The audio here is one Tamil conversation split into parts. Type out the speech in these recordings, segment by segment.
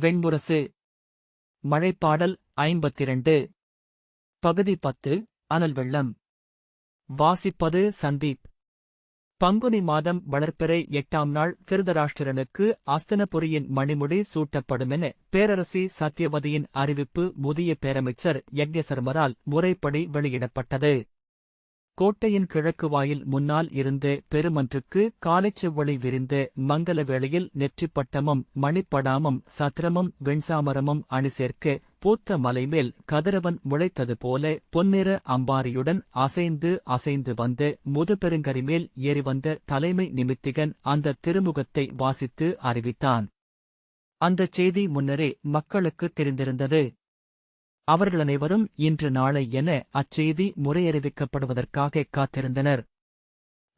வெண்புரசு மழைப்பாடல் ஐம்பத்திரண்டு. பகுதி பத்து அனல் வெள்ளம். வாசிப்பது சந்தீப். பங்குனி மாதம் வளர்ப்பிறை எட்டாம் நாள் திருதராஷ்டிரனுக்கு அஸ்தனபுரியின் மணிமுடி சூட்டப்படுமென பேரரசி சத்யவதியின் அறிவிப்பு முதிய பேரமைச்சர் யக்ஞசர்மரால் முறைப்படி வெளியிடப்பட்டது. கோட்டையின் கிழக்கு வாயில் முன்னால் இருந்த பெருமன்றுக்கு காலைச்செவ்வொளி விரிந்த மங்கல வேளையில் நெற்றிப்பட்டமும் மணிப்படாமும் சத்திரமும் வெண்சாமரமும் அணிசேர்க்க பூத்த மலைமேல் கதிரவன் முளைத்தது போல பொன்னிற அம்பாரியுடன் அசைந்து அசைந்து வந்த முதுபெருங்கரிமேல் மேல் ஏறிவந்த தலைமை நிமித்திகன் அந்த திருமுகத்தை வாசித்து அறிவித்தான். அந்தச் செய்தி முன்னரே மக்களுக்குத் தெரிந்திருந்தது. அவர்கள் அனைவரும் இன்று நாளை என அச்செய்தி முறையறிவிக்கப்படுவதற்காக காத்திருந்தனர்.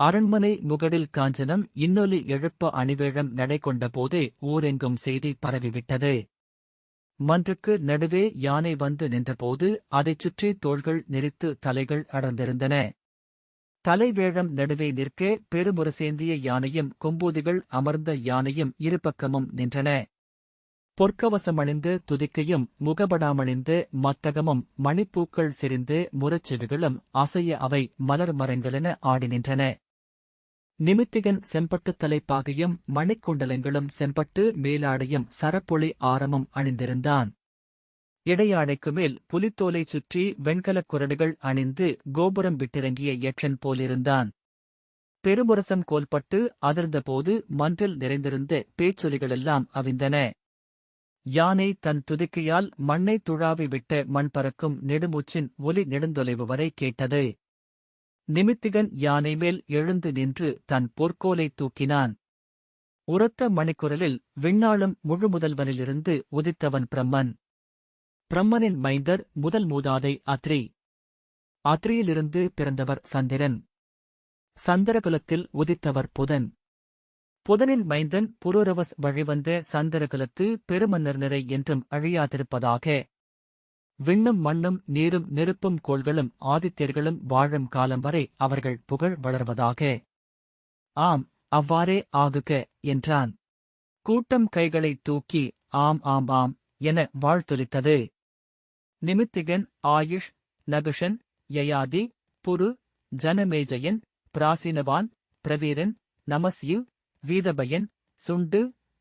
அரண்மனை முகடில் காஞ்சனம் இன்னொலி எழுப்ப அணிவேழம் நடை கொண்டபோதே ஊரெங்கும் செய்தி பரவிவிட்டது. மன்றுக்கு நடுவே யானை வந்து நின்றபோது அதைச் சுற்றி தோள்கள் நெரித்து தலைகள் அடர்ந்திருந்தன. தலைவேழம் நடுவே நிற்க பெருமுரசேந்திய யானையும் கொம்பூதிகள் அமர்ந்த யானையும் இருபக்கமும் நின்றன. பொற்கவசமணிந்து துதிக்கையும் முகபடாமணிந்து மத்தகமும் மணிப்பூக்கள் செறிந்து முரச்செவிகளும் அசைய அவை மலர் மரங்களென ஆடி நின்றன நிமித்திகன் செம்பட்டுத் தலைப்பாகையும் மணிக்குண்டலங்களும் செம்பட்டு மேலாடையும் சரப்பொளி ஆரமும் அணிந்திருந்தான். இடையாடைக்கு மேல் புலித்தோலைச் சுற்றி வெண்கலக் குரடுகள் அணிந்து கோபுரம் விட்டிறங்கிய ஏற்றன் போலிருந்தான். பெருமுரசம் கோல்பட்டு அதிர்ந்தபோது மன்றில் நிறைந்திருந்த பேச்சொலிகளெல்லாம் அவிந்தன. யானை தன் துதிக்கையால் மண்ணை துழாவி விட்ட மண் பறக்கும் நெடுமூச்சின் ஒலி நெடுந்தொலைவு வரை கேட்டது. நிமித்திகன் யானை மேல் எழுந்து நின்று தன் பொற்கோலை தூக்கினான். உரத்த மணிக்குரலில் விண்ணாளும் முழு முதல்வனிலிருந்து உதித்தவன் பிரம்மன். பிரம்மனின் மைந்தர் முதல் மூதாதை அத்ரி. அத்ரியிலிருந்து பிறந்தவர் சந்திரன். சந்திரகுலத்தில் உதித்தவர் புதன். புதனின் மைந்தன் புரோரவஸ் வழிவந்த சந்தரகலத்து பெருமன்னர் நிறை என்றும் அழியாதிருப்பதாக. விண்ணும் மண்ணும் நீரும் நெருப்பும் கோள்களும் ஆதித்யர்களும் வாழும் காலம் வரை அவர்கள் புகழ் வளர்வதாக. ஆம் அவ்வாறே ஆகுக என்றான். கூட்டம் கைகளைத் தூக்கி ஆம் ஆம் ஆம் என வாழ்த்தொலித்தது நிமித்திகன் ஆயுஷ் நகுஷன் யயாதி புரு ஜனமேஜயன் பிராசினவான் பிரவீரன் நமஸ்யு வீதபயன் சுண்டு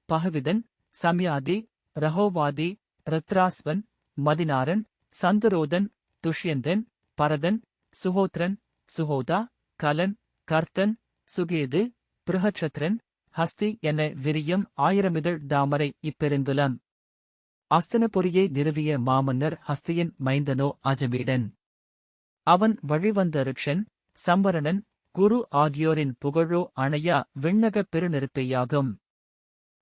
பகவிதன் சம்யாதி ரஹோவாதி ரத்ராஸ்வன் மதினாரன் சந்தரோதன் துஷ்யந்தன் பரதன் சுஹோத்ரன் சுஹோதா கலன் கர்த்தன் சுகேது பிருஹச்சத்ரன் ஹஸ்தி என விரியம் ஆயிரமிதழ் தாமரை இப்பெருந்துலம் அஸ்தனபுரியை நிறுவிய மாமன்னர் ஹஸ்தியின் மைந்தனோ அஜமீடன். அவன் வழிவந்த ரிக்ஷன் சம்பரணன் குரு ஆகியோரின் புகழோ அணையா விண்ணகப் பெருநெருப்பையாகும்.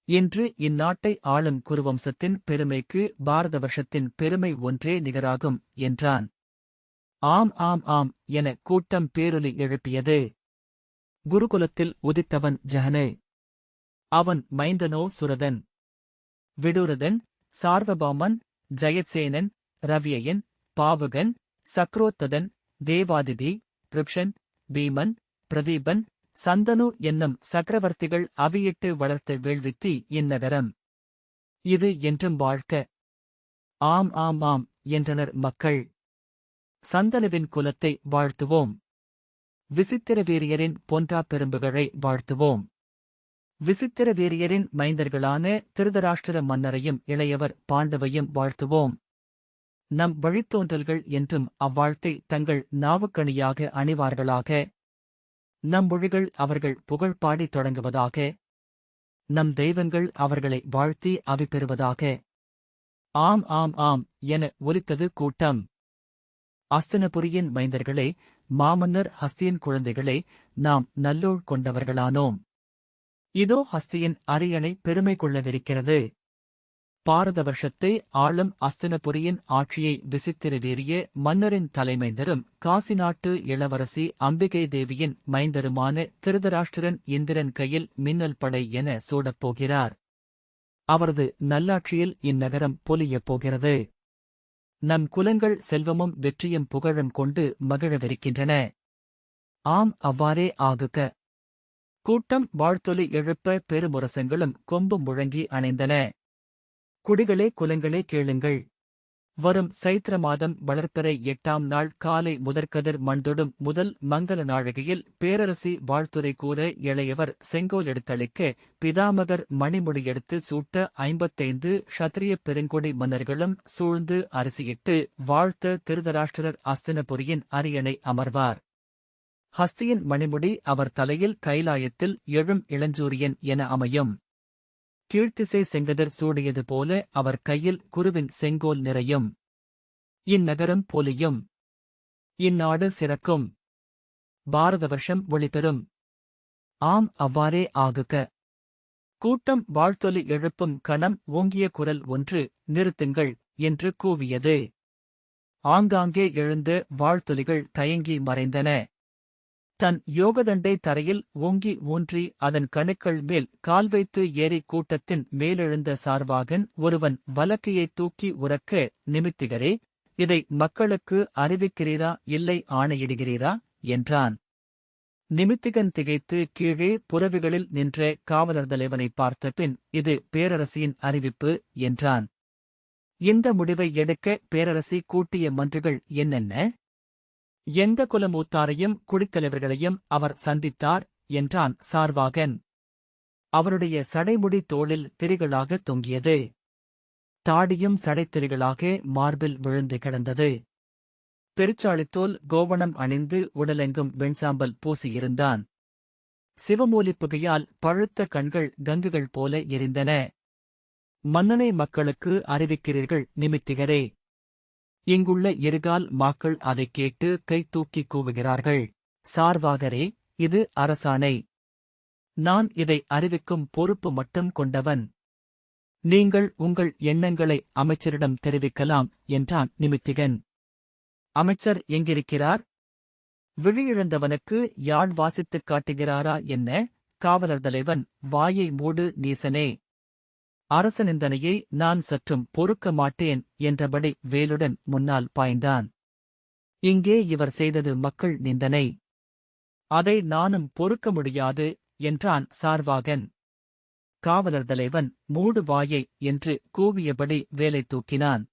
இன்று இந்நாட்டை ஆளும் குருவம்சத்தின் பெருமைக்கு பாரத வருஷத்தின் பெருமை ஒன்றே நிகராகும் என்றான். ஆம் ஆம் ஆம் என கூட்டம் பேரொலி எழுப்பியது. குருகுலத்தில் உதித்தவன் ஜஹனே அவன் மைந்தனோ சுரதன். விடுரதன் சார்வபாமன் ஜெயத்சேனன் ரவியயன் பாவகன் சக்ரோத்ததன் தேவாதிதி ரிப்ஷன் பீமன் பிரதீபன் சந்தனு என்னும் சக்கரவர்த்திகள் அவியிட்டு வளர்த்த வேள்வித்தி இன்னவரம் இது என்றும் வாழ்க்க ஆம் ஆம் ஆம் என்றனர் மக்கள். சந்தனுவின் குலத்தை வாழ்த்துவோம். விசித்திர வீரியரின் பொன்றா பெரும்புகளை வாழ்த்துவோம். விசித்திர வீரியரின் மைந்தர்களான திருதராஷ்டிர மன்னரையும் இளையவர் பாண்டவையும் வாழ்த்துவோம். நம் வழித்தோன்றல்கள் என்றும் அவ்வாழ்த்தை தங்கள் நாவுக்கணியாக அணிவார்களாக. நம் மொழிகள் அவர்கள் புகழ் பாடித் தொடங்குவதாக. நம் தெய்வங்கள் அவர்களை வாழ்த்தி அவி பெறுவதாக ஆம் ஆம் ஆம் என ஒலித்தது கூட்டம். அஸ்தனபுரியின் மைந்தர்களே மாமன்னர் ஹஸ்தியின் குழந்தைகளே நாம் நல்லோள் கொண்டவர்களானோம். இதோ ஹஸ்தியின் அரியணை பெருமை கொள்ளவிருக்கிறது. பாரத வருஷத்தை ஆளும் அஸ்தினபுரியின் ஆட்சியை விசித்திரவேறிய மன்னரின் தலைமைந்தரும் காசி நாட்டு இளவரசி அம்பிகை தேவியின் மைந்தருமான திருதராஷ்டிரன் இந்திரன் கையில் மின்னல் படை என சூடப்போகிறார் அவரது நல்லாட்சியில் இந்நகரம் பொலியப் போகிறது. நம் குலங்கள் செல்வமும் வெற்றியும் புகழும் கொண்டு மகிழவிருக்கின்றன. ஆம் அவ்வாறே ஆகுக. கூட்டம் வாழ்த்தொலி எழுப்ப பெருமுரசங்களும் கொம்பு முழங்கி அணைந்தன. குடிகளே குலங்களே கேளுங்கள். வரும் சைத்திர மாதம் வளர்ப்பிறை எட்டாம் நாள் காலை முதற்கதிர் மண்தொடும் முதல் மங்கள நாழிகையில் பேரரசி வாழ்த்துரை கூற இளையவர் செங்கோல் எடுத்தளிக்க பிதாமகர் மணிமுடி எடுத்து சூட்ட ஐம்பத்தைந்து ஷத்திரிய பெருங்கொடி மன்னர்களும் சூழ்ந்து அரிசியிட்டு வாழ்த்த திருதராஷ்டிரர் அஸ்தினபுரியின் அரியணை அமர்வார். ஹஸ்தியின் மணிமுடி அவர் தலையில் கைலாயத்தில் எழும் இளஞ்சூரியன் என அமையும். கீழ்த்திசை செங்கதர் சூடியது போல அவர் கையில் குருவின் செங்கோல் நிறையும். இந்நகரம் பொலியும். இந்நாடு சிறக்கும். பாரத வருஷம் ஒளிபெறும். ஆம் அவ்வாறே ஆகுக. கூட்டம் வாழ்த்தொலி எழுப்பும் கணம் ஓங்கிய குரல் ஒன்று நிறுத்துங்கள் என்று கூவியது. ஆங்காங்கே எழுந்து வாழ்த்தொலிகள் தயங்கி மறைந்தன. தன் யோகதண்டை தரையில் ஓங்கி ஊன்றி அதன் கணுக்கள் மேல் கால் வைத்து ஏறி கூட்டத்தின் மேலெழுந்த சார்வாகன் ஒருவன் வலக்கையை தூக்கி உறக்க நிமித்திகரே இதை மக்களுக்கு அறிவிக்கிறீரா இல்லை ஆணையிடுகிறீரா? என்றான். நிமித்திகன் திகைத்து கீழே புறவிகளில் நின்ற காவலர் தலைவனை பார்த்த பின் இது பேரரசியின் அறிவிப்பு என்றான். இந்த முடிவை எடுக்க பேரரசி கூட்டிய மன்றுகள் என்னென்ன? எந்த குலமூத்தாரையும் குடித்தலைவர்களையும் அவர் சந்தித்தார் என்றான் சார்வாகன். அவருடைய சடைமுடி தோளில் திரிகளாக தொங்கியது. தாடியும் சடைத்திரிகளாக மார்பில் விழுந்து கிடந்தது. பெருச்சாளித்தோல் கோவணம் அணிந்து உடலெங்கும் வெண்சாம்பல் பூசியிருந்தான். சிவமூலி புகையால் பழுத்த கண்கள் கங்குகள் போல எரிந்தன. மன்னனை மக்களுக்கு அறிவிக்கிறீர்கள் நிமித்திகரே. இங்குள்ள இருகால் மாக்கள் அதைக் கேட்டு கை தூக்கி கூவுகிறார்கள். சார்வாகரே இது அரசாணை. நான் இதை அறிவிக்கும் பொறுப்பு மட்டும் கொண்டவன். நீங்கள் உங்கள் எண்ணங்களை அமைச்சரிடம் தெரிவிக்கலாம் என்றான் நிமித்திகன். அமைச்சர் எங்கிருக்கிறார்? விழியிழந்தவனுக்கு யாழ் வாசித்துக் காட்டுகிறாரா என்ன? காவலர் தலைவன் வாயை மூடு நீசனே. அரச நிந்தனையை நான் சற்றும் பொறுக்க மாட்டேன் என்றபடி வேலுடன் முன்னால் பாய்ந்தான். இங்கே இவர் செய்தது மக்கள் நிந்தனை. அதை நானும் பொறுக்க முடியாது என்றான் சார்வாகன். காவலர் தலைவன் மூடு வாயை என்று கூவியபடி வேலை தூக்கினான்.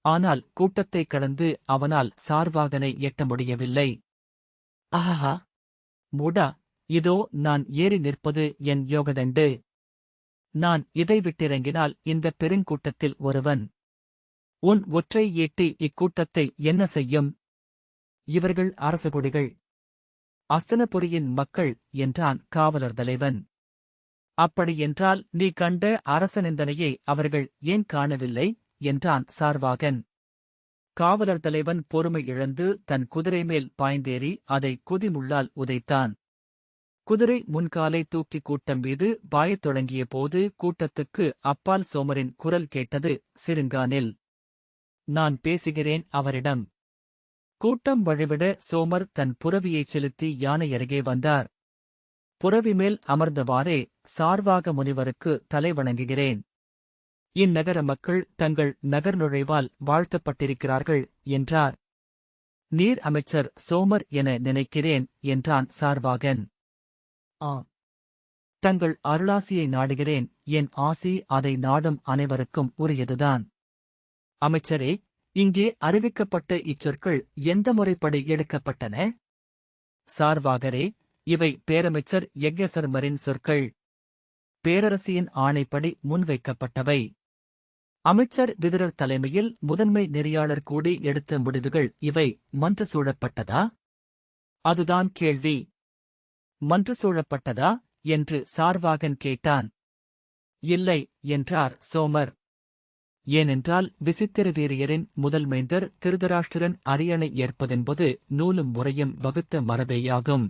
ஆனால் கூட்டத்தைக் கடந்து அவனால் சார்வாகனை எட்ட முடியவில்லை. ஆஹா! மூடா இதோ நான் ஏறி நிற்பது என் யோகதண்டு. நான் இதை விட்டிறங்கினால் இந்த பெருங்கூட்டத்தில் ஒருவன் உன் ஒற்றை ஈட்டி இக்கூட்டத்தை என்ன செய்யும்? இவர்கள் அரசகுடிகள். அஸ்தனபுரியின் மக்கள் என்றான் காவலர் தலைவன். அப்படியென்றால் நீ கண்ட அரச நிந்தனையை அவர்கள் ஏன் காணவில்லை? என்றான் சார்வாகன். காவலர் தலைவன் பொறுமை இழந்து தன் குதிரை மேல் பாய்ந்தேறி அதை குதிமுள்ளால் உதைத்தான். குதிரை முன்காலை தூக்கி கூட்டம் மீது பாயத் தொடங்கிய போது கூட்டத்துக்கு அப்பால் சோமரின் குரல் கேட்டது சிறுங்கானில் நான் பேசுகிறேன் அவரிடம் கூட்டம் வழிவிட சோமர் தன் புறவியைச் செலுத்தி யானை அருகே வந்தார். புறவி மேல் அமர்ந்தவாறே சார்வாக முனிவருக்கு தலை வணங்குகிறேன். இந்நகர மக்கள் தங்கள் நகர் நுழைவால் வாழ்த்தப்பட்டிருக்கிறார்கள் என்றார். நீர் அமைச்சர் சோமர் என நினைக்கிறேன் என்றான் சார்வாகன். ஆ தங்கள் அருளாசியை நாடுகிறேன். என் ஆசி அதை நாடும் அனைவருக்கும் உரியதுதான். அமைச்சரே இங்கே அறிவிக்கப்பட்ட இச்சொற்கள் எந்த முறைப்படி எடுக்கப்பட்டன? சார்வாகரே இவை பேரமைச்சர் யக்ஞசர்மரின் சொற்கள். பேரரசியின் ஆணைப்படி முன்வைக்கப்பட்டவை. அமைச்சர் விதிரர் தலைமையில் முதன்மை நெறியாளர் கூடி எடுத்த முடிவுகள் இவை மன்று சூழப்பட்டதா? அதுதான் கேள்வி. மன்று சூழப்பட்டதா? என்று சார்வாகன் கேட்டான். இல்லை என்றார் சோமர். ஏனென்றால் விசித்திர வீரியரின் முதல் மைந்தர் திருதராஷ்டிரன் அரியணை ஏற்பதென்பது நூலும் முறையும் வகுத்த மரபேயாகும்.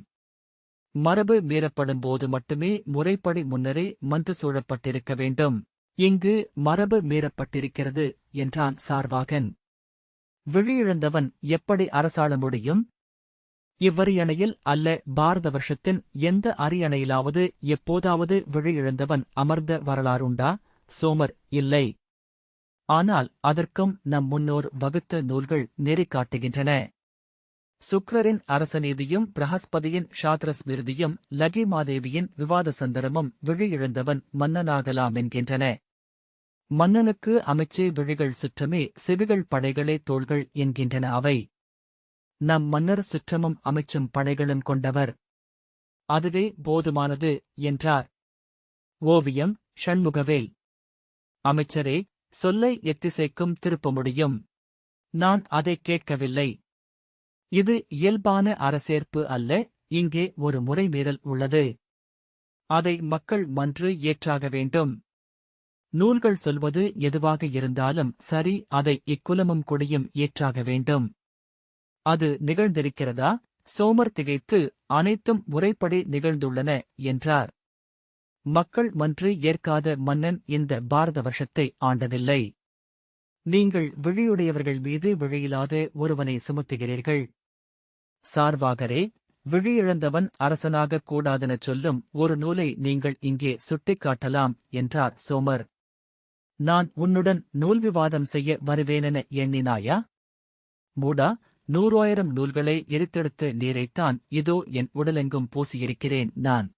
மரபு மீறப்படும்போது மட்டுமே முறைப்படி முன்னரே மன்று சூழப்பட்டிருக்க வேண்டும். இங்கு மரபு மீறப்பட்டிருக்கிறது என்றான் சார்வாகன். விழியிழந்தவன் எப்படி அரசாள முடியும்? இவ்வரியணையில் அல்ல பாரத வருஷத்தின் எந்த அரியணையிலாவது எப்போதாவது விழியிழந்தவன் அமர்ந்த வரலாறுண்டா? சோமர் இல்லை. ஆனால் அதற்கும் நம் முன்னோர் வகுத்த நூல்கள் நெறி காட்டுகின்றன. சுக்ரரின் அரசநீதியும் பிரகஸ்பதியின் ஷாத்ரஸ்மிருதியும் லகிமாதேவியின் விவாத சந்தரமும் விழியிழந்தவன் மன்னனாகலாம் என்கின்றன. மன்னனுக்கு அமைச்சே விழிகள் சுற்றமே செவிகள் படைகளே தோள்கள் என்கின்றன அவை. நம் மன்னர் சுற்றமும் அமைச்சும் படைகளும் கொண்டவர். அதுவே போதுமானது என்றார். ஓவியம் ஷண்முகவேல். அமைச்சரே சொல்லை எத்திசைக்கும் திருப்ப முடியும். நான் அதை கேட்கவில்லை. இது இயல்பான அரசேற்பு அல்ல இங்கே ஒரு முறைமீறல் உள்ளது. அதை மக்கள் மன்று ஏற்றாக வேண்டும். நூல்கள் சொல்வது எதுவாக இருந்தாலும் சரி அதை இக்குலமும் குடியும் ஏற்றாக வேண்டும். அது நிகழ்ந்திருக்கிறதா? சோமர் திகைத்து அனைத்தும் முறைப்படி நிகழ்ந்துள்ளன என்றார். மக்கள் மன்று ஏற்காத மன்னன் இந்த பாரத வருஷத்தை ஆண்டதில்லை. நீங்கள் விழியுடையவர்கள் மீது விழியில்லாத ஒருவனை சுமத்துகிறீர்கள். சார்வாகரே விழியிழந்தவன் அரசனாகக் கூடாதெனச் சொல்லும் ஒரு நூலை நீங்கள் இங்கே சுட்டிக்காட்டலாம் என்றார் சோமர். நான் உன்னுடன் நூல் விவாதம் செய்ய வருவேனென எண்ணினாயா? மூடா நூறாயிரம் நூல்களை எரித்தெடுத்த நீரைத்தான் இதோ என் உடலெங்கும் பூசியிருக்கிறேன் நான்.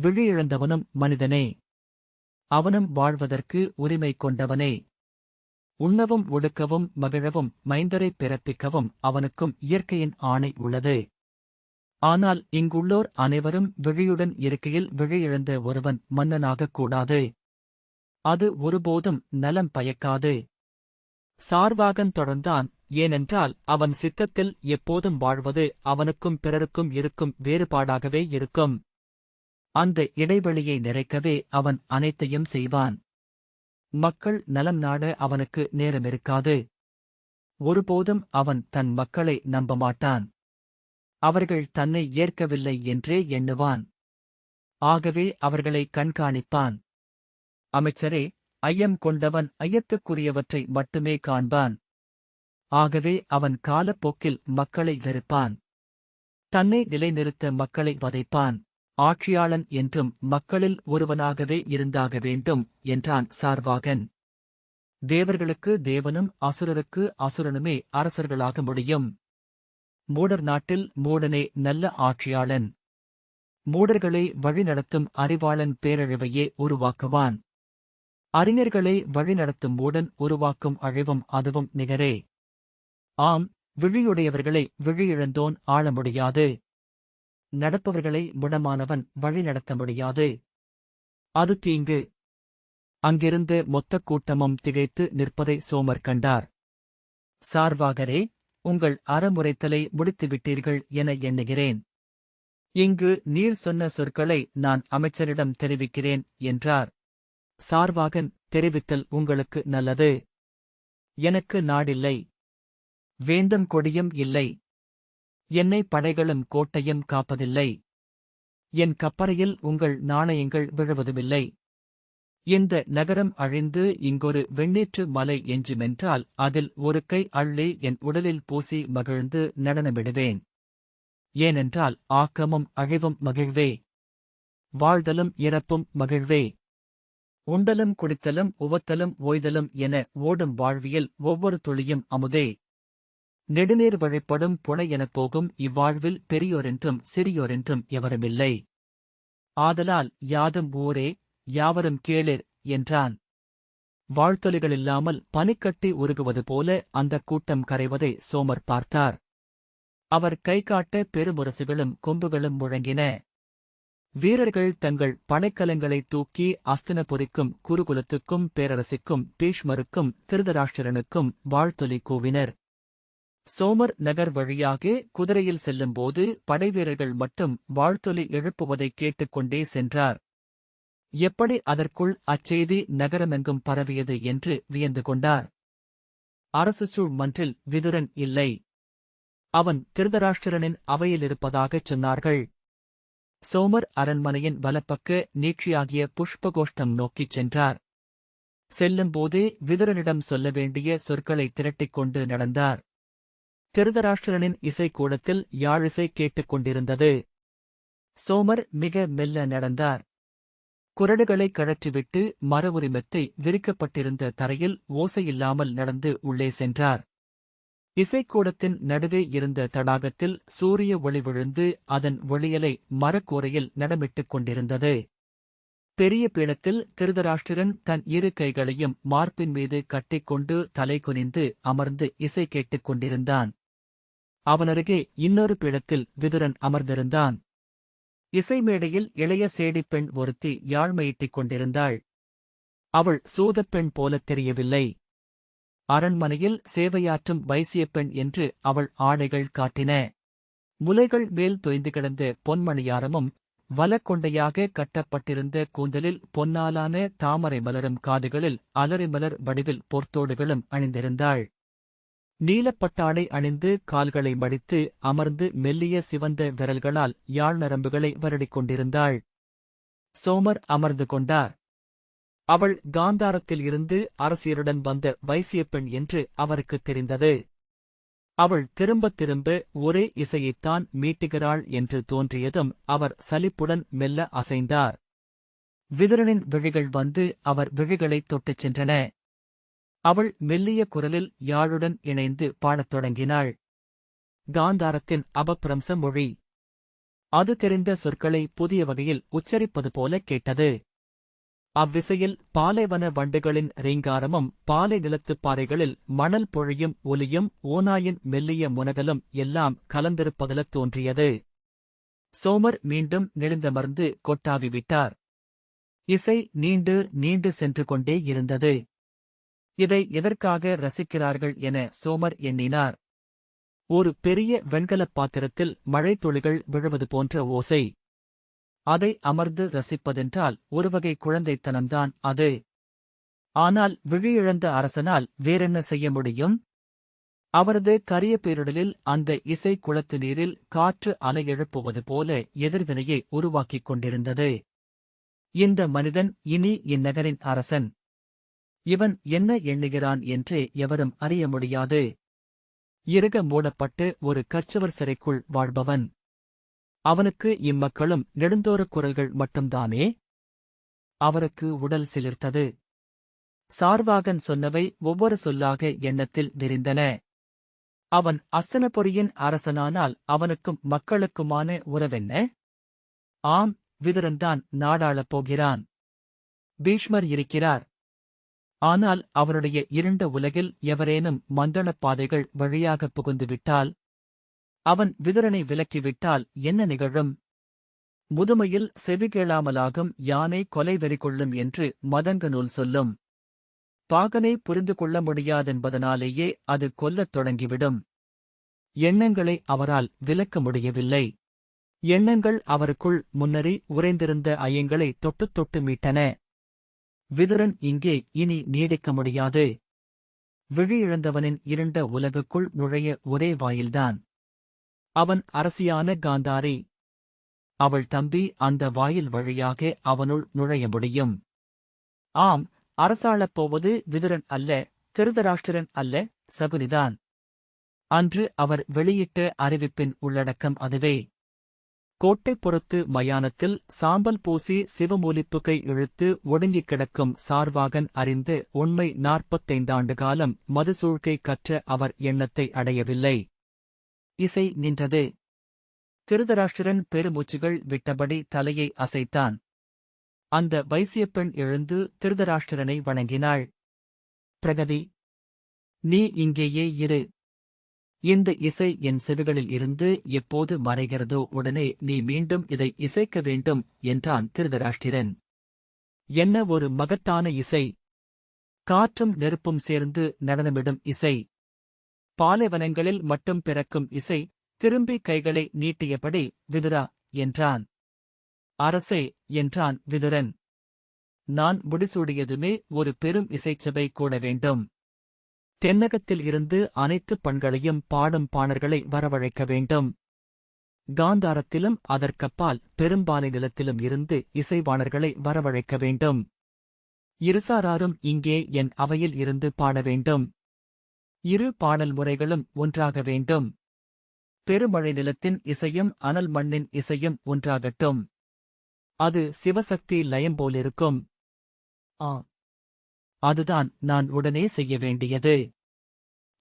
விழியிழந்தவனும் மனிதனே. அவனும் வாழ்வதற்கு உரிமை கொண்டவனே. உண்ணவும் ஒடுக்கவும் மகிழவும் மைந்தரை பிறப்பிக்கவும் அவனுக்கும் இயற்கையின் ஆணை உள்ளது. ஆனால் இங்குள்ளோர் அனைவரும் விழியுடன் இருக்கையில் விழியிழந்த ஒருவன் மன்னனாகக் கூடாது. அது ஒருபோதும் நலம் பயக்காது. சார்வாகன் தொடர்ந்தான் ஏனென்றால் அவன் சித்தத்தில் எப்போதும் வாழ்வது அவனுக்கும் பிறருக்கும் இருக்கும் வேறுபாடாகவே இருக்கும். அந்த இடைவெளியை நிறைக்கவே அவன் அனைத்தையும் செய்வான். மக்கள் நலம் நாட அவனுக்கு நேரமிருக்காது ஒருபோதும் அவன் தன் மக்களை நம்ப மாட்டான். அவர்கள் தன்னை ஏற்கவில்லை என்றே எண்ணுவான். ஆகவே அவர்களை கண்காணிப்பான். அமைச்சரே ஐயம் கொண்டவன் ஐயத்துக்குரியவற்றை மட்டுமே காண்பான். ஆகவே அவன் காலப்போக்கில் மக்களை வெறுப்பான். தன்னை நிலைநிறுத்த மக்களை வதைப்பான். ஆட்சியாளன் என்றும் மக்களில் ஒருவனாகவே இருந்தாக வேண்டும் என்றான் சார்வாகன். தேவர்களுக்கு தேவனும் அசுரருக்கு அசுரனுமே அரசர்களாக முடியும். மூடர் நாட்டில் மூடனே நல்ல ஆட்சியாளன். மூடர்களை வழிநடத்தும் அறிவாளன் பேரழிவையே உருவாக்குவான். அறிஞர்களை வழிநடத்தும் மூடன் உருவாக்கும் அழிவும் அதுவும் நிகரே. ஆம் விழியுடையவர்களை விழியிழந்தோன் ஆள முடியாது. நடப்பவர்களை முடமானவன் வழிநடத்த முடியாது. அது தீங்கு. அங்கிருந்து மொத்தக் கூட்டமும் திகைத்து நிற்பதை சோமர் கண்டார். சார்வாகரே உங்கள் அறமுறைத்தலை முடித்துவிட்டீர்கள் என எண்ணுகிறேன். இங்கு நீர் சொன்ன சொற்களை நான் அமைச்சரிடம் தெரிவிக்கிறேன் என்றார். சார்வாகன் தெரிவித்தல் உங்களுக்கு நல்லது. எனக்கு நாடில்லை. வேந்தம் கொடியும் இல்லை. என்னை படைகளும் கோட்டையும் காப்பதில்லை. என் கப்பறையில் உங்கள் நாணயங்கள் விழுவதுமில்லை. இந்த நகரம் அழிந்து இங்கொரு வெண்ணீற்று மலை எஞ்சுமென்றால் அதில் ஒரு கை அள்ளி என் உடலில் பூசி மகிழ்ந்து நடனமிடுவேன். ஏனென்றால் ஆக்கமும் அழிவும் மகிழ்வே. வாழ்தலும் இறப்பும் மகிழ்வே. உண்டலும் குடித்தலும் உவத்தலும் ஓய்தலும் என ஓடும் வாழ்வியல் ஒவ்வொரு துளியும் அமுதே. நெடுநீர் வழிப்படும் புனை எனப் போகும் இவ்வாழ்வில் பெரியோரென்றும் சிறியோரென்றும் எவருமில்லை. ஆதலால் யாதும் ஊரே யாவரும் கேளிர் என்றான். வாழ்த்தொலிகளில்லாமல் பனிக்கட்டி உருகுவது போல அந்தக் கூட்டம் கரைவதை சோமர் பார்த்தார். அவர் கை காட்ட பெருமுரசுகளும் கொம்புகளும் முழங்கின. வீரர்கள் தங்கள் படைக்கலங்களை தூக்கி அஸ்தினபுரிக்கும் குருகுலத்துக்கும் பேரரசிக்கும் பீஷ்மருக்கும் திருதராஷ்டிரனுக்கும் வாழ்த்தொலி கூவினர். சோமர் நகர் வழியாக குதிரையில் செல்லும்போது படைவீரர்கள் மட்டும் வாழ்த்தொலி எழுப்புவதைக் கேட்டுக்கொண்டே சென்றார். எப்படி அதற்குள் அச்செய்தி நகரமெங்கும் பரவியது? என்று வியந்து கொண்டார். அரசு சூழ் மன்றில் விதுரன் இல்லை. அவன் திருதராஷ்டிரனின் அவையிலிருப்பதாகச் சொன்னார்கள். சோமர் அரண்மனையின் வலப்பக்க நீட்சியாகிய புஷ்பகோஷ்டம் நோக்கிச் சென்றார். செல்லும்போதே விதுரனிடம் சொல்ல வேண்டிய சொற்களை திரட்டிக் கொண்டு நடந்தார். திருதராஷ்டிரனின் இசைக்கூடத்தில் யாழிசை கேட்டுக் கொண்டிருந்தது. சோமர் மிக மெல்ல நடந்தார். குரடுகளை கழற்றிவிட்டு மர உரிமத்தை விரிக்கப்பட்டிருந்த தரையில் ஓசையில்லாமல் நடந்து உள்ளே சென்றார். இசைக்கூடத்தின் நடுவே இருந்த தடாகத்தில் சூரிய ஒளி விழுந்து அதன் ஒளியலை மரக்கூரையில் நடமிட்டுக் கொண்டிருந்தது. பெரிய பீடத்தில் திருதராஷ்டிரன் தன் இரு கைகளையும் மார்பின் மீது கட்டிக்கொண்டு தலை குனிந்து அமர்ந்து இசை கேட்டுக் கொண்டிருந்தான். அவனருகே இன்னொரு பீடத்தில் விதுரன் அமர்ந்திருந்தான். இசை மேடையில் இளைய சேடிப்பெண் ஒருத்தி யாழ்மையிட்டிக் கொண்டிருந்தாள். அவள் சூதப்பெண் போலத் தெரியவில்லை. அரண்மனையில் சேவையாற்றும் வைசியப்பெண் என்று அவள் ஆடைகள் காட்டின. முலைகள் மேல் தொய்ந்து கிடந்த பொன்மணியாரமும் வலக்கொண்டையாக கட்டப்பட்டிருந்த கூந்தலில் பொன்னாலான தாமரை மலரும் காதுகளில் அலறிமலர் வடிவில் பொற்தோடுகளும் அணிந்திருந்தாள். நீலப்பட்டாடை அணிந்து கால்களை மடித்து அமர்ந்து மெல்லிய சிவந்த விரல்களால் யாழ் நரம்புகளை வருடிக் கொண்டிருந்தாள். சோமர் அமர்ந்து கொண்டார். அவள் காந்தாரத்தில் இருந்து அரசியருடன் வந்த வைசியப்பெண் என்று அவருக்குத் தெரிந்தது. அவள் திரும்பத் திரும்ப ஒரே இசையைத்தான் மீட்டுகிறாள் என்று தோன்றியதும் அவர் சலிப்புடன் மெல்ல அசைந்தார். விதுரனின் விழிகள் வந்து அவர் விழிகளைத் தொட்டுச் சென்றன. அவள் மெல்லிய குரலில் யாழுடன் இணைந்து பாடத் தொடங்கினாள். காந்தாரத்தின் அபப்பிரம்ச மொழி. அது தெரிந்த சொற்களை புதிய வகையில் உச்சரிப்பது போல கேட்டது. அவ்விசையில் பாலைவன வண்டுகளின் ரீங்காரமும் பாலை நிலத்துப் பாறைகளில் மணல் பொழியும் ஒலியும் ஓநாயின் மெல்லிய முனகலும் எல்லாம் கலந்திருப்பதிலத் தோன்றியது. சோமர் மீண்டும் நெடுந்தமர்ந்து கொட்டாவி விட்டார். இசை நீண்டு நீண்டு சென்று கொண்டே இருந்தது. இதை எதற்காக ரசிக்கிறார்கள் என சோமர் எண்ணினார். ஒரு பெரிய வெண்கலப் பாத்திரத்தில் மழைத்துளிகள் விழுவது போன்ற ஓசை. அதை அமர்ந்து ரசிப்பதென்றால் ஒருவகை குழந்தைத்தனம்தான் அது. ஆனால் விழியிழந்த அரசனால் வேறென்ன செய்ய முடியும்? அவரது கரிய பேரிடலில் அந்த இசை குளத்து நீரில் காற்று அலை எழுப்புவது போல எதிர்வினையை உருவாக்கிக் கொண்டிருந்தது. இந்த மனிதன் இனி இந்நகரின் அரசன். இவன் என்ன எண்ணுகிறான் என்றே எவரும் அறிய முடியாது. இறுக மூடப்பட்டு ஒரு கச்சவர் சிறைக்குள் வாழ்பவன். அவனுக்கு இம்மக்களும் நெடுந்தோறக் குரல்கள் மட்டும்தானே? அவருக்கு உடல் சிலிர்த்தது. சார்வாகன் சொன்னவை ஒவ்வொரு சொல்லாக எண்ணத்தில் விரிந்தன. அவன் அஸ்தனபுரியின் அரசனானால் அவனுக்கும் மக்களுக்குமான உறவென்ன? ஆம் விதுரன்தான் நாடாளப் போகிறான். பீஷ்மர் இருக்கிறார். ஆனால் அவருடைய இருண்ட உலகில் எவரேனும் மந்தளப் பாதைகள் வழியாகப் புகுந்துவிட்டால் அவன் விதரனை விலக்கிவிட்டால் என்ன நிகழும்? முதுமையில் செவிகேளாமலாகும் யானை கொலை வெறி கொள்ளும் என்று மதங்க நூல் சொல்லும். பாகனை புரிந்து கொள்ள முடியாதென்பதனாலேயே அது கொல்லத் தொடங்கிவிடும். எண்ணங்களை அவரால் விலக்க முடியவில்லை. எண்ணங்கள் அவருக்குள் முன்னரே உறைந்திருந்த ஐயங்களை தொட்டுத் தொட்டு மீட்டன. விதுரன் இங்கே இனி நீடிக்க முடியாது. விழியிழந்தவனின் இருண்ட உலகுக்குள் நுழைய ஒரே வாயில்தான். அவன் அரசியான காந்தாரி. அவள் தம்பி அந்த வாயில் வழியாக அவனுள் நுழைய முடியும். ஆம் அரசாளப் போவது விதுரன் அல்ல திருதராஷ்டிரன் அல்ல சகுனிதான். அன்று அவர் வெளியிட்ட அறிவிப்பின் உள்ளடக்கம் அதுவே. கோட்டைப்புறத்து மயானத்தில் சாம்பல் பூசி சிவமூலிப்புகை இழுத்து ஒடுங்கிக் கிடக்கும் சார்வாகன் அறிந்து உண்மை நாற்பத்தைந்தாண்டு காலம் மதுசூழ்கை கற்ற அவர் எண்ணத்தை அடையவில்லை. இசை நின்றது. திருதராஷ்டிரன் பெருமூச்சுகள் விட்டபடி தலையை அசைத்தான். அந்த வைசியப்பெண் எழுந்து திருதராஷ்டிரனை வணங்கினாள். பிரகதி நீ இங்கேயே இரு. இந்த இசை என் செவிகளில் இருந்து எப்போது மறைகிறதோ உடனே நீ மீண்டும் இதை இசைக்க வேண்டும் என்றான் திருதராஷ்டிரன். என்ன ஒரு மகத்தான இசை. காற்றும் நெருப்பும் சேர்ந்து நடனமிடும் இசை. பாலைவனங்களில் மட்டும் பிறக்கும் இசை திரும்பி கைகளை நீட்டியபடி விதுரா என்றான். அரசே என்றான் விதுரன். நான் முடிசூடியதுமே ஒரு பெரும் இசைச்சபை கூட வேண்டும். தென்னகத்தில் இருந்து அனைத்து பண்களையும் பாடும் பாணர்களை வரவழைக்க வேண்டும். காந்தாரத்திலும் அதற்கப்பால் பெரும்பாலை நிலத்திலும் இருந்து இசைவாணர்களை வரவழைக்க வேண்டும். இருசாராரும் இங்கே என் அவையில் இருந்து பாட வேண்டும். இரு பாடல் முறைகளும் ஒன்றாக வேண்டும். பெருமழை நிலத்தின் இசையும் அனல் மண்ணின் இசையும் ஒன்றாகட்டும். அது சிவசக்தி லயம் போலிருக்கும். ஆ அதுதான் நான் உடனே செய்ய வேண்டியது.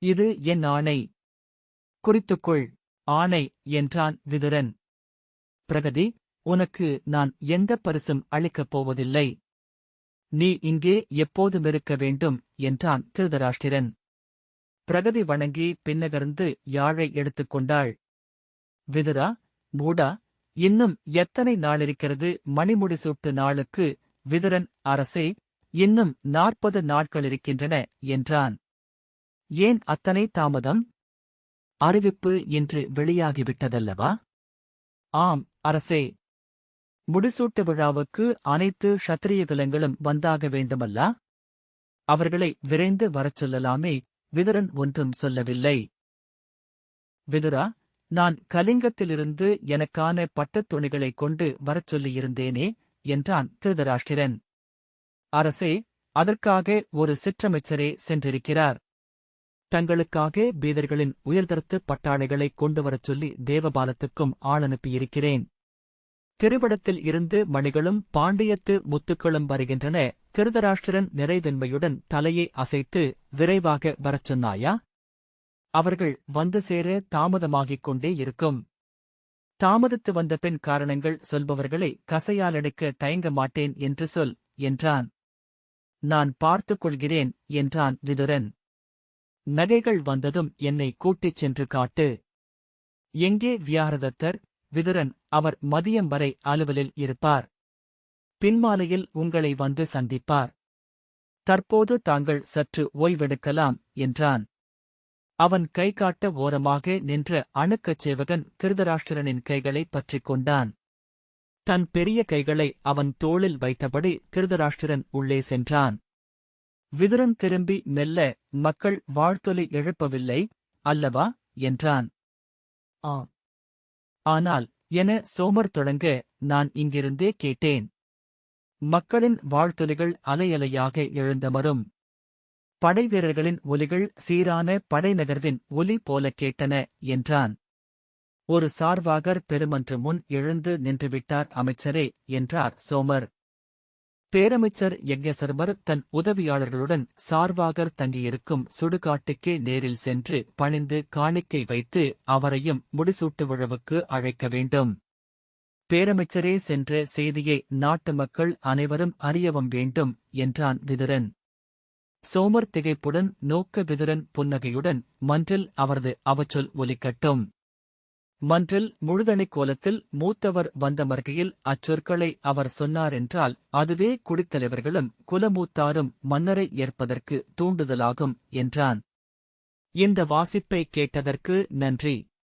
இது என் ஆணை. குறித்துக்கொள். ஆணை என்றான் விதுரன். பிரகதி உனக்கு நான் எந்த பரிசும் அளிக்கப் போவதில்லை. நீ இங்கே எப்போதுமிருக்க வேண்டும் என்றான் திருதராஷ்டிரன். பிரகதி வணங்கி பின்னகர்ந்து யாழை எடுத்துக்கொண்டாள் விதுரா மூடா இன்னும் எத்தனை நாளிருக்கிறது மணிமுடி சூட்டு நாளுக்கு விதுரன் அரசே? இன்னும் நாற்பது நாட்களிருக்கின்றன என்றான். ஏன் அத்தனை தாமதம்? அறிவிப்பு இன்று வெளியாகிவிட்டதல்லவா? ஆம் அரசே. முடிசூட்டு விழாவுக்கு அனைத்து ஷத்திரிய குலங்களும் வந்தாக வேண்டுமல்லா? அவர்களை விரைந்து வரச் சொல்லலாமே விதுரன் ஒன்றும் சொல்லவில்லை. விதுரா நான் கலிங்கத்திலிருந்து எனக்கான பட்டத் துணிகளைக் கொண்டு வரச் சொல்லியிருந்தேனே என்றான் திருதராஷ்டிரன். அரசே அதற்காக ஒரு சிற்றமைச்சரே சென்றிருக்கிறார். தங்களுக்காக பீதர்களின் உயர்தரத்து பட்டாளைகளைக் கொண்டு வரச் சொல்லி தேவபாலத்துக்கும் ஆளனுப்பியிருக்கிறேன் திருவடத்தில் திருவிடத்தில் இருந்து மணிகளும் பாண்டியத்து முத்துக்களும் வருகின்றன. திருதராஷ்டிரன் நிறைவென்மையுடன் தலையை அசைத்து விரைவாக வரச் சொன்னாயா? அவர்கள் வந்து சேர தாமதமாகிக் கொண்டே இருக்கும். தாமதித்து வந்த பின் காரணங்கள் சொல்பவர்களை கசையாலடைக்க தயங்க மாட்டேன் என்று சொல் என்றான். நான் பார்த்துக் கொள்கிறேன் என்றான் விதுரன் நகைகள் வந்ததும் என்னை கூட்டிச் சென்று காட்டு. எங்கே வியாரதத்தர்? விதுரன் அவர் மதியம் வரை அலுவலில் இருப்பார். பின்மாலையில் உங்களை வந்து சந்திப்பார். தற்போது தாங்கள் சற்று ஓய்வெடுக்கலாம் என்றான். அவன் கை காட்ட ஓரமாக நின்ற அணுக்கச் சேவகன் திருதராஷ்டிரனின் கைகளை பற்றிக் கொண்டான். தன் பெரிய கைகளை அவன் தோளில் வைத்தபடி திருதராஷ்டிரன் உள்ளே சென்றான். விதுரன் திரும்பி மெல்ல மக்கள் வாழ்த்தொலி எழுப்பவில்லை அல்லவா? என்றான். ஆ ஆனால் என சோமர் தொடங்க நான் இங்கிருந்தே கேட்டேன். மக்களின் வாழ்த்தொலிகள் அலையலையாக எழுந்தமரும். படைவீரர்களின் ஒலிகள் சீரான படைநகர்வின் ஒலி போலக் கேட்டன என்றான். ஒரு சார்வாகர் பெருமன்று முன் எழுந்து நின்றுவிட்டார் அமைச்சரே என்றார் சோமர். பேரமைச்சர் யக்ஞசர்மர் தன் உதவியாளர்களுடன் சார்வாகர் தங்கியிருக்கும் சுடுகாட்டுக்கே நேரில் சென்று பணிந்து காணிக்கை வைத்து அவரையும் முடிசூட்டு விழவுக்கு அழைக்க வேண்டும். பேரமைச்சரே சென்ற செய்தியை நாட்டு மக்கள் அனைவரும் அறியவும் வேண்டும் என்றான் விதுரன். சோமர் திகைப்புடன் நோக்க விதுரன் புன்னகையுடன் மன்றில் அவரது அவச்சொல் ஒலிக்கட்டும். மன்றில் முழுதணிக் கோலத்தில் மூத்தவர் வந்தமர்கையில் அச்சொற்களை அவர் சொன்னாரென்றால் அதுவே குடித்தலைவர்களும் குலமூத்தாரும் மன்னரை ஏற்பதற்கு தூண்டுதலாகும் என்றான். இந்த வாசிப்பை கேட்டதற்கு நன்றி.